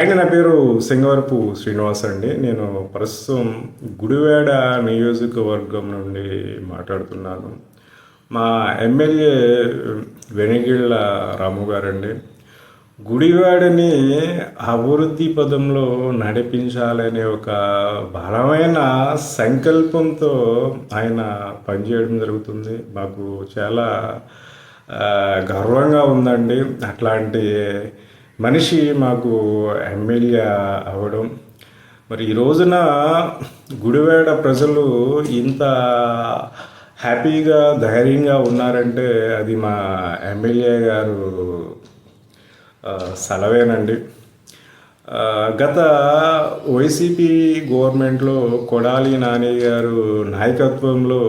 అండి నా పేరు సింగవరపు శ్రీనివాస్ అండి. నేను ప్రస్తుతం గుడివాడ నియోజకవర్గం నుండి మాట్లాడుతున్నాను. మా ఎమ్మెల్యే వెనిగిళ్ళ రాము గారండి. గుడివాడని అభివృద్ధి పదంలో నడిపించాలనే ఒక బలమైన సంకల్పంతో ఆయన పనిచేయడం జరుగుతుంది. మాకు చాలా గర్వంగా ఉందండి. అట్లాంటి మనిషి మాకు ఎమ్మెల్యే అవ్వడం మరి ఈ రోజున గుడివాడ ప్రజలు ఇంత హ్యాపీగా ధైర్యంగా ఉన్నారంటే అది మా ఎమ్మెల్యే గారు సెలవేనండి. సలవేనండి గత వైసీపీ గవర్నమెంట్లో కొడాలి నాని గారు నాయకత్వంలో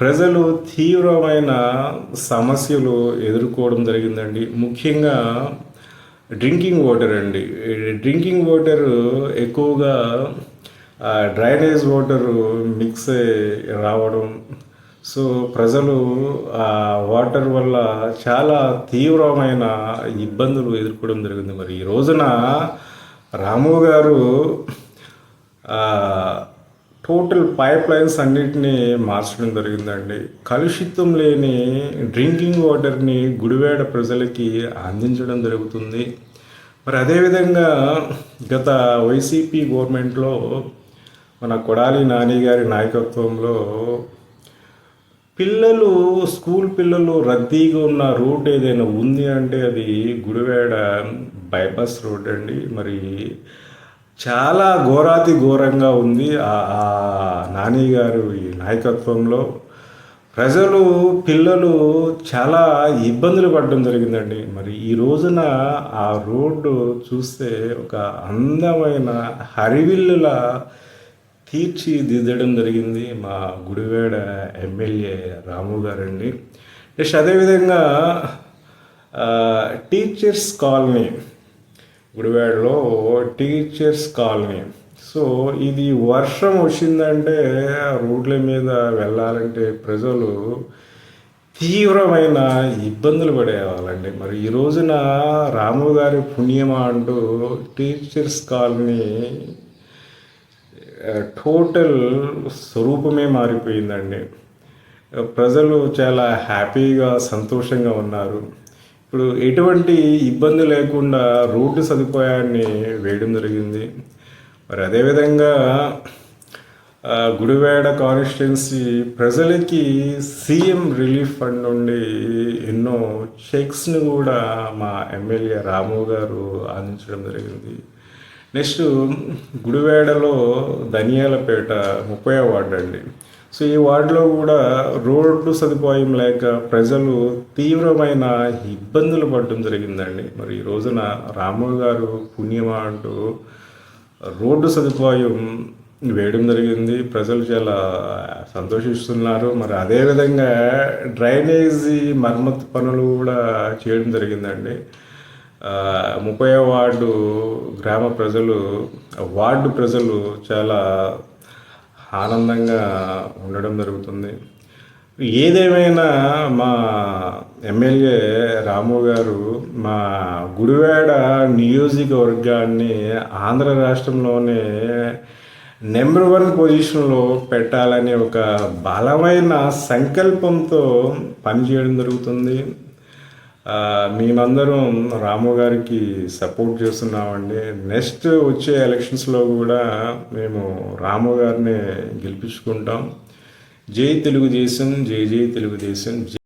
ప్రజలు తీవ్రమైన సమస్యలు ఎదుర్కోవడం జరిగిందండి. ముఖ్యంగా డ్రింకింగ్ వాటర్ అండి. డ్రింకింగ్ వాటర్ ఎక్కువగా డ్రైనేజ్ వాటర్ మిక్స్ రావడం. సో ప్రజలు ఆ వాటర్ వల్ల చాలా తీవ్రమైన ఇబ్బందులు ఎదుర్కోవడం జరిగింది. మరి ఈ రోజున రాము గారు టోటల్ పైప్ లైన్స్ అన్నిటినీ మార్చడం జరిగిందండి. కలుషితం లేని డ్రింకింగ్ వాటర్ని గుడివాడ ప్రజలకి అందించడం జరుగుతుంది. మరి అదేవిధంగా గత వైసీపీ గవర్నమెంట్లో మన కొడాలి నాని గారి నాయకత్వంలో పిల్లలు స్కూల్ పిల్లలు రద్దీగా ఉన్న రూట్ ఏదైనా ఉంది అంటే అది గుడివాడ బైపాస్ రోడ్ అండి. మరి చాలా ఘోరాతి ఘోరంగా ఉంది. ఆ నాని గారు ఈ నాయకత్వంలో ప్రజలు పిల్లలు చాలా ఇబ్బందులు పడడం జరిగిందండి. మరి ఈ రోజున ఆ రోడ్డు చూస్తే ఒక అందమైన హరివిల్లుల తీర్చిదిద్దడం జరిగింది మా గుడివేడ ఎమ్మెల్యే రాము గారండి. నెక్స్ట్ అదేవిధంగా టీచర్స్ కాలనీ గుడివాడలో టీచర్స్ కాలనీ. సో ఇది వర్షం వచ్చిందంటే రోడ్ల మీద వెళ్ళాలంటే ప్రజలు తీవ్రమైన ఇబ్బందులు పడేవాళ్ళండి. మరి ఈ రోజున రాము గారి పుణ్యమా అంటూ టీచర్స్ కాలనీ టోటల్ స్వరూపమే మారిపోయిందండి. ప్రజలు చాలా హ్యాపీగా సంతోషంగా ఉన్నారు. ఇప్పుడు ఎటువంటి ఇబ్బంది లేకుండా రోడ్డు సదుపాయాన్ని వేయడం జరిగింది. మరి అదేవిధంగా గుడివేడ కాన్స్టిట్యున్సీ ప్రజలకి సీఎం రిలీఫ్ ఫండ్ నుండి ఎన్నో చెక్స్ని కూడా మా ఎమ్మెల్యే రాము గారు అందించడం జరిగింది. నెక్స్ట్ గుడివేడలో ధనియాలపేట ముప్పై వార్డు అండి. సో ఈ వార్డులో కూడా రోడ్డు సదుపాయం లేక ప్రజలు తీవ్రమైన ఇబ్బందులు పడడం జరిగిందండి. మరి ఈ రోజున రాము గారు పుణ్యమా అంటూ రోడ్డు సదుపాయం వేయడం జరిగింది. ప్రజలు చాలా సంతోషిస్తున్నారు. మరి అదేవిధంగా డ్రైనేజీ మరమ్మతు పనులు కూడా చేయడం జరిగిందండి. ముప్పై వార్డు గ్రామ ప్రజలు వార్డు ప్రజలు చాలా ఆనందంగా ఉండడం జరుగుతుంది. ఏదేమైనా మా ఎమ్మెల్యే రాము గారు మా గుడివాడ నియోజకవర్గాన్ని ఆంధ్ర రాష్ట్రంలోనే నెంబర్ వన్ పొజిషన్లో పెట్టాలనే ఒక బలమైన సంకల్పంతో పనిచేయడం జరుగుతుంది. మేమందరం రాము గారికి సపోర్ట్ చేస్తున్నామండి. నెక్స్ట్ వచ్చే ఎలక్షన్స్లో కూడా మేము రాము గారిని గెలిపించుకుంటాం. జై తెలుగుదేశం జై జై తెలుగుదేశం